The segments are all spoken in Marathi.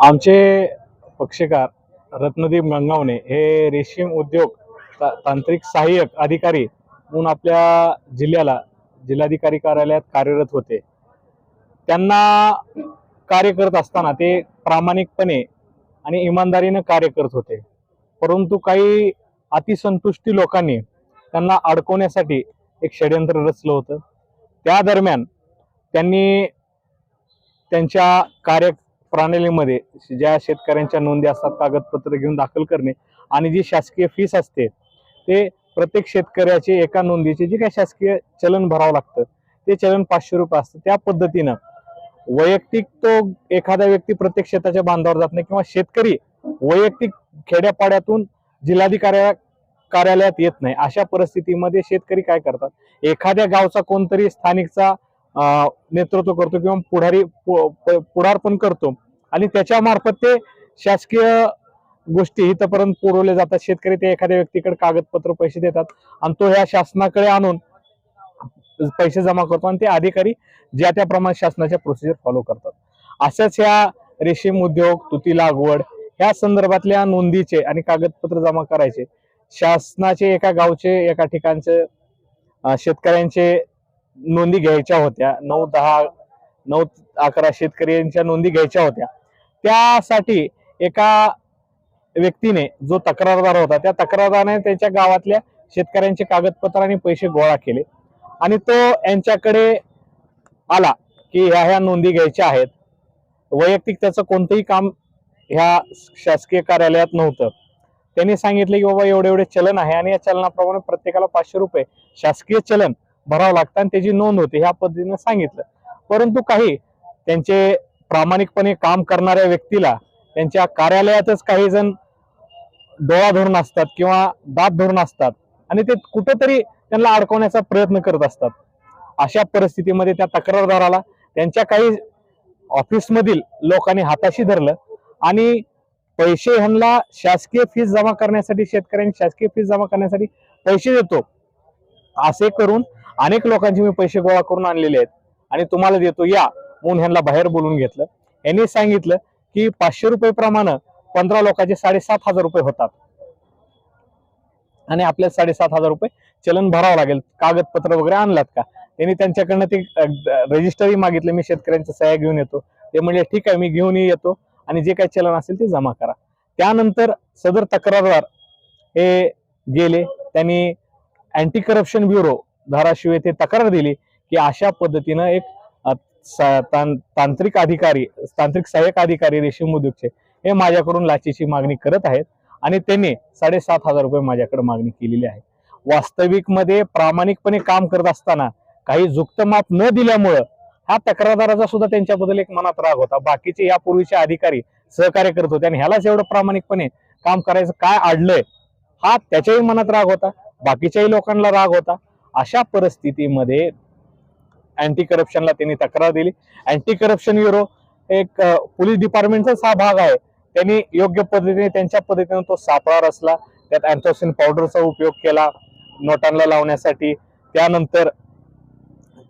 आमचे पक्षकार रत्नदीप गंगावणे हे रेशीम उद्योग तांत्रिक सहाय्यक अधिकारी म्हणून आपल्या जिल्ह्याला जिल्हाधिकारी कार्यालयात कार्यरत होते. त्यांना कार्य करत असताना ते प्रामाणिकपणे आणि इमानदारीनं कार्य करत होते. परंतु काही अतिसंतुष्टी लोकांनी त्यांना अडकवण्यासाठी एक षडयंत्र रचलं होतं. त्या दरम्यान त्यांनी त्यांच्या कार्य प्रणालीमध्ये ज्या शेतकऱ्यांच्या नोंदी असतात कागदपत्र घेऊन दाखल करणे आणि जी शासकीय फीस असते ते प्रत्येक शेतकऱ्याचे एका नोंदीचे जे काही शासकीय चलन भरावं लागतं ते चलन पाचशे रुपये असतं. त्या पद्धतीनं वैयक्तिक तो एखादा व्यक्ती प्रत्येक शेताच्या बांधावर जात नाही किंवा शेतकरी वैयक्तिक खेड्यापाड्यातून जिल्हाधिकाऱ्या कार्यालयात येत नाही. अशा परिस्थितीमध्ये शेतकरी काय करतात? एखाद्या गावचा कोणतरी स्थानिकचा नेतृत्व करतो किंवा पुढारी पु- प- पुढारपण करतो आणि त्याच्यामार्फत ते शासकीय गोष्टी इथपर्यंत पुरवले जातात. शेतकरी ते एखाद्या व्यक्तीकडे कागदपत्र पैसे देतात आणि तो ह्या शासनाकडे आणून पैसे जमा करतो आणि ते अधिकारी ज्या त्याप्रमाणे शासनाच्या प्रोसिजर फॉलो करतात. असंच ह्या रेशीम उद्योग तुती लागवड ह्या संदर्भातल्या नोंदीचे आणि कागदपत्र जमा करायचे शासनाचे एका गावचे एका ठिकाणचे शेतकऱ्यांचे नोंदी घ्यायच्या होत्या. नऊ दहा नऊ अकरा शेतकऱ्यांच्या नोंदी घ्यायच्या होत्या. त्यासाठी एका व्यक्तीने जो तक्रारदार होता त्या तक्रारदाराने त्याच्या गावातल्या शेतकऱ्यांचे कागदपत्र आणि पैसे गोळा केले. आणि तो यांच्याकडे आला की ह्या ह्या नोंदी घ्यायच्या आहेत. वैयक्तिक त्याचं कोणतंही काम ह्या शासकीय कार्यालयात नव्हतं. त्यांनी सांगितले की बाबा एवढे एवढे चलन आहे आणि या चलनाप्रमाणे प्रत्येकाला पाचशे रुपये शासकीय चलन भरावं लागतं आणि त्याची नोंद होते ह्या पद्धतीनं सांगितलं. परंतु काही त्यांचे प्रामाणिकपणे काम करणाऱ्या व्यक्तीला त्यांच्या कार्यालयातच काही जण डोळा धरून असतात किंवा दात धरून असतात. आणि ते कुठंतरी त्यांना अडकवण्याचा प्रयत्न करत असतात. अशा परिस्थितीमध्ये त्या तक्रारदाराला त्यांच्या काही ऑफिसमधील लोकांनी हाताशी धरलं आणि पैसे ह्यांना शासकीय फीस जमा करण्यासाठी शेतकऱ्यांनी शासकीय फीस जमा करण्यासाठी पैसे देतो. असे करून अनेक लोकांचे मी पैसे गोळा करून आणलेले आहेत. आणि तुम्हाला देतो या. म्हणून ह्यांना बाहेर बोलून घेतलं. यांनी सांगितलं की पाचशे रुपये प्रमाणे पंधरा लोकांचे साडेसात हजार रुपये होतात. आणि आपल्याला साडेसात हजार रुपये चलन भरावं लागेल. कागदपत्र वगैरे आणलात का? त्यांनी त्यांच्याकडनं ते रजिस्टरही मागितले. मी शेतकऱ्यांच्या सह्या घेऊन येतो. ते म्हणले ठीक आहे मी घेऊनही येतो आणि जे काही चलन असेल ते जमा करा. त्यानंतर सदर तक्रारदार हे गेले. त्यांनी अँटी करप्शन ब्युरो धाराशिव येथे तक्रार दिली की अशा पद्धतीनं एक तां- तांत्रिक अधिकारी तांत्रिक सहाय्यक अधिकारी रेशीम उद्योगचे हे माझ्याकडून लाचेची मागणी करत आहेत. आणि त्यांनी साडेसात हजार रुपये माझ्याकडे मागणी केलेली आहे. वास्तविकमध्ये प्रामाणिकपणे काम करत असताना काही जुक्तमाप न दिल्यामुळं हा तक्रारदाराचा सुद्धा त्यांच्याबद्दल एक मनात राग होता. बाकीचे यापूर्वीचे अधिकारी सहकार्य करत होते आणि ह्यालाच एवढं प्रामाणिकपणे काम करायचं काय आडलंय हा त्याच्याही मनात राग होता. बाकीच्याही लोकांना राग होता. अशा परिस्थितीमध्ये अँटी करप्शनला त्यांनी तक्रार दिली. अँटी करप्शन ब्युरो एक पोलीस डिपार्टमेंटचाच हा भाग आहे. त्यांनी योग्य पद्धतीने त्यांच्या पद्धतीने तो सापळा रचला. त्यात अँथोसिन पावडरचा उपयोग केला नोटांना लावण्यासाठी. त्यानंतर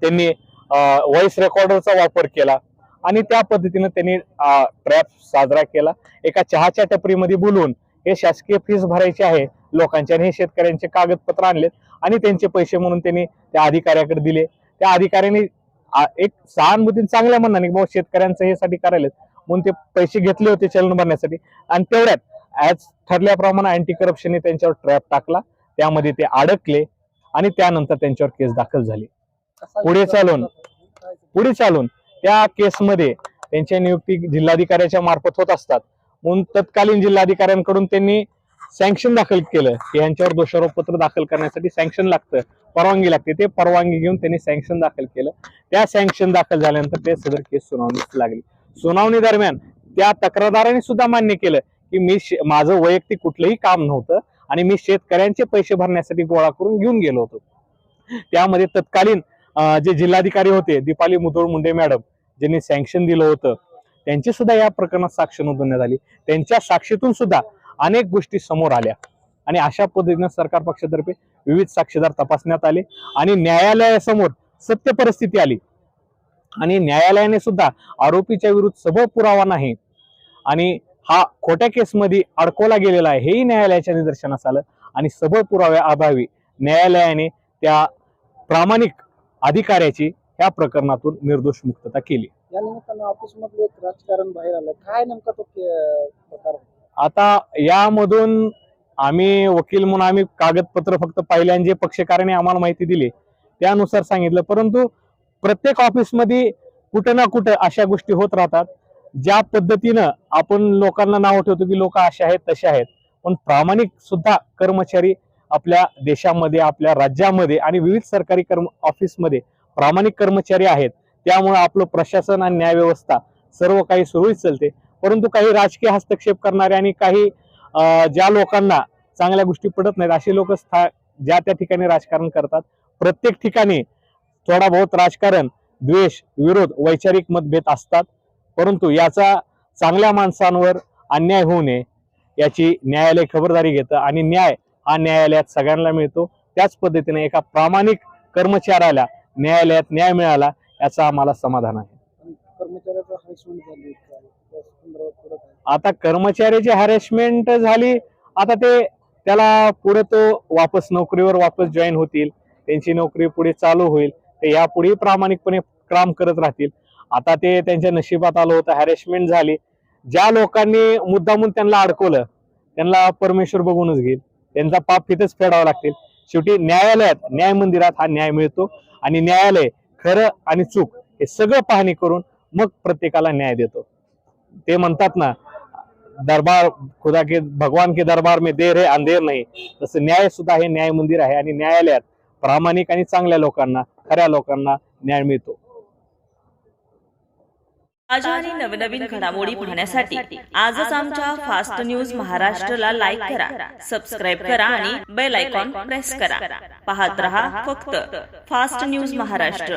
त्यांनी व्हॉइस रेकॉर्डरचा वापर केला आणि त्या पद्धतीने त्यांनी ट्रॅप साजरा केला. एका चहाच्या टपरीमध्ये बोलून हे शासकीय फीस भरायची आहे. लोकांच्या आणि हे शेतकऱ्यांचे कागदपत्र आणलेत आणि त्यांचे पैसे म्हणून त्यांनी त्या अधिकाऱ्याकडे दिले. त्या अधिकाऱ्याने एक सहानुभूती चांगल्या म्हणणार की बाबा शेतकऱ्यांचं हे साठी करायलेत. म्हणून ते पैसे घेतले होते चलन भरण्यासाठी. आणि तेवढ्यात ऍज ठरल्याप्रमाणे अँटी करप्शनने त्यांच्यावर ट्रॅप टाकला. त्यामध्ये ते अडकले आणि त्यानंतर त्यांच्यावर केस दाखल झाली. पुढे चालून. पुढे चालून त्या केसमध्ये त्यांच्या नियुक्ती जिल्हाधिकाऱ्याच्या मार्फत होत असतात. म्हणून तत्कालीन जिल्हाधिकाऱ्यांकडून त्यांनी सँक्शन दाखल केलं. की यांच्यावर दोषारोप पत्र दाखल करण्यासाठी सँक्शन लागतं. परवानगी लागते. ते परवानगी घेऊन त्यांनी सँक्शन दाखल केलं. त्या सँक्शन दाखल झाल्यानंतर ते सदर केस सुनावणीस लागली. सुनावणी दरम्यान त्या तक्रारदाराने सुद्धा मान्य केलं की मी माझं वैयक्तिक कुठलंही काम नव्हतं आणि मी शेतकऱ्यांचे पैसे भरण्यासाठी गोळा करून घेऊन गेलो होतो. त्यामध्ये तत्कालीन जे जिल्हाधिकारी होते दीपाली मुधोळ मुंडे मॅडम ज्यांनी सँक्शन दिलं होतं त्यांची सुद्धा या प्रकरणात साक्ष नोंदवण्यात आली. त्यांच्या साक्षीतून सुद्धा अनेक गोष्टी समोर आल्या आणि अशा पद्धतीनं सरकार पक्षातर्फे विविध साक्षीदार तपासण्यात आले आणि न्यायालयासमोर सत्य परिस्थिती आली. आणि न्यायालयाने सुद्धा आरोपीच्या विरुद्ध सबळ पुरावा नाही. आणि हा खोट्या केसमध्ये अडकवला गेलेला आहे हेही न्यायालयाच्या निदर्शनास आलं. आणि सबळ पुराव्या अभावी न्यायालयाने त्या प्रामाणिक अधिकाऱ्याची या प्रकरणातून निर्दोष मुक्तता केली. या निमित्तानं ऑफिस मधलं एक राजकारण बाहेर आलं. काय नेमका तो के- प्रकार आता यामधून आम्ही वकील म्हणून आम्ही कागदपत्र फक्त पाहिले आणि जे पक्षकाराने आम्हाला माहिती दिली त्यानुसार सांगितलं. परंतु प्रत्येक ऑफिसमध्ये कुठं ना कुठं अशा गोष्टी होत राहतात. ज्या पद्धतीनं आपण लोकांना नाव ठेवतो की लोक असे आहेत तसे आहेत. पण प्रामाणिक सुद्धा कर्मचारी आपल्या देशामध्ये आपल्या राज्यामध्ये आणि विविध सरकारी कर्म ऑफिसमध्ये प्रामाणिक कर्मचारी आहेत. त्यामुळे आपलं प्रशासन आणि न्यायव्यवस्था सर्व काही सुरळीत चालते. परंतु काही राजकीय हस्तक्षेप करणारे आणि काही ज्या लोकांना चांगल्या गोष्टी पडत नाहीत असे लोक ज्या त्या ठिकाणी राजकारण करतात प्रत्येक ठिकाणी थोडा बहुत राजकारण द्वेष विरोध वैचारिक मतभेद असतात. परंतु याचा चांगल्या माणसांवर अन्याय होऊ नये याची न्यायालय खबरदारी घेतं आणि न्याय हा न्यायालयात सगळ्यांना मिळतो. त्याच पद्धतीने एका प्रामाणिक कर्मचाऱ्याला न्यायालयात न्याय मिळाला याचा आम्हाला समाधान आहे. आता कर्मचाऱ्याची हॅरेसमेंट झाली आता ते त्याला पुढे तो वापस नोकरीवर वापस जॉईन होतील. त्यांची नोकरी पुढे चालू होईल. ते यापुढे प्रामाणिकपणे काम करत राहतील. आता ते त्यांच्या नशिबात आलं होतं हॅरेसमेंट झाली. ज्या लोकांनी मुद्दामून त्यांना अडकवलं त्यांना परमेश्वर बघूनच घेईल. त्यांचा पाप तिथेच फेडावा लागतील. शेवटी न्यायालयात न्याय मंदिरात हा न्याय मिळतो आणि न्यायालय खरं आणि चूक हे सगळं पाहणी करून मग प्रत्येकाला न्याय देतो. ते म्हणतात ना दरबार खुदा के भगवान के दरबार में देर है अंधेर नाही. तसं न्याय सुद्धा हे न्याय मंदिर आहे आणि न्यायालयात प्रामाणिक आणि चांगल्या लोकांना खऱ्या लोकांना न्याय मिळतो. ताज्या आणि नवनवीन घडामोडी पाहण्यासाठी आजच आमच्या फास्ट न्यूज महाराष्ट्रला लाईक करा सबस्क्राईब करा आणि बेल आयकॉन प्रेस करा. पाहत रहा फक्त फास्ट न्यूज महाराष्ट्र.